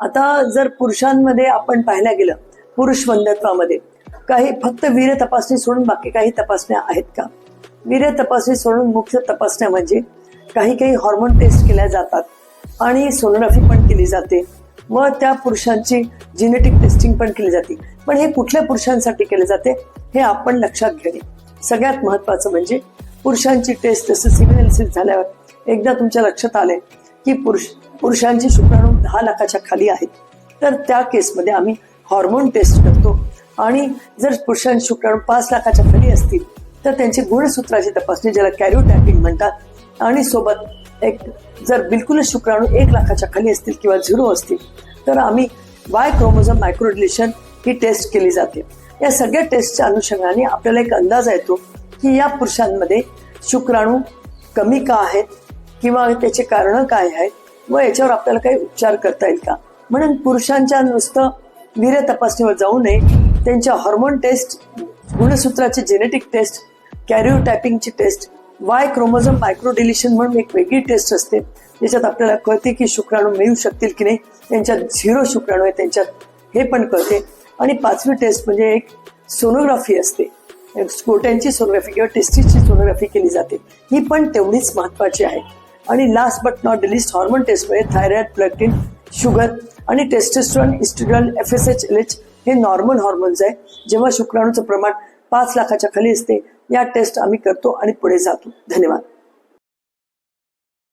आता जर पुरुषांमध्ये आपण पाहायला गेलं पुरुष वंदत्वामध्ये काही फक्त वीर्य तपासणी सोडून बाकी काही तपासण्या आहेत का? वीर्य तपासणी सोडून मुख्य तपासण्या म्हणजे काही काही हॉर्मोन टेस्ट केल्या जातात आणि सोनोग्राफी पण केली जाते. व त्या पुरुषांची जेनेटिक टेस्टिंग पण केली जाते. पण हे कुठल्या पुरुषांसाठी केले जाते? हे आपण लक्षात घेणे. सगळ्यात महत्वाचं म्हणजे पुरुषांची टेस्ट जसं सिव्हिल झाल्यावर एकदा तुमच्या लक्षात आले की पुरुष पुरुषांची शुक्राणू दहा लाखाच्या खाली आहेत. तर त्या केसमध्ये आम्ही हॉर्मोन टेस्ट करतो. आणि जर पुरुषांची शुक्राणू पाच लाखाच्या खाली असतील तर त्यांची गुणसूत्राची तपासणी ज्याला कॅरिओटॅपिंग म्हणतात आणि सोबत एक जर बिलकुलच शुक्राणू एक लाखाच्या खाली असतील किंवा झिरो असतील तर आम्ही वाय क्रोमोझम मायक्रोडिलेशन ही टेस्ट केली जाते. या सगळ्या टेस्टच्या अनुषंगाने आपल्याला एक अंदाज येतो की या पुरुषांमध्ये शुक्राणू कमी का आहेत किंवा त्याचे कारण काय आहेत? व याच्यावर आपल्याला काही उपचार करता येईल का? म्हणून पुरुषांच्या नुसतं वीर्य तपासणीवर जाऊ नये. त्यांच्या हॉर्मोन टेस्ट गुणसूत्राची जेनेटिक टेस्ट कॅरिओटॅपिंगची टेस्ट वाय क्रोमोझम मायक्रोडिलिशन म्हणून एक वेगळी टेस्ट असते. ज्याच्यात आपल्याला कळते की शुक्राणू मिळू शकतील की नाही. त्यांच्यात झिरो शुक्राणू आहे त्यांच्यात हे पण कळते. आणि पाचवी टेस्ट म्हणजे एक सोनोग्राफी असते. एक स्कोट्यांची सोनोग्राफी किंवा टेस्टीची सोनोग्राफी केली जाते. ही पण तेवढीच महत्वाची आहे. आणि last but not least hormone टेस्टमध्ये थायरॉइड प्लॅटिन शुगर आणि testosterone estrogen F S H L H हे नॉर्मल हॉर्मोन्स आहे. जेव्हा शुक्राणूचं प्रमाण पाच लाखाच्या खाली असते या टेस्ट आम्ही करतो आणि पुढे जातो. धन्यवाद.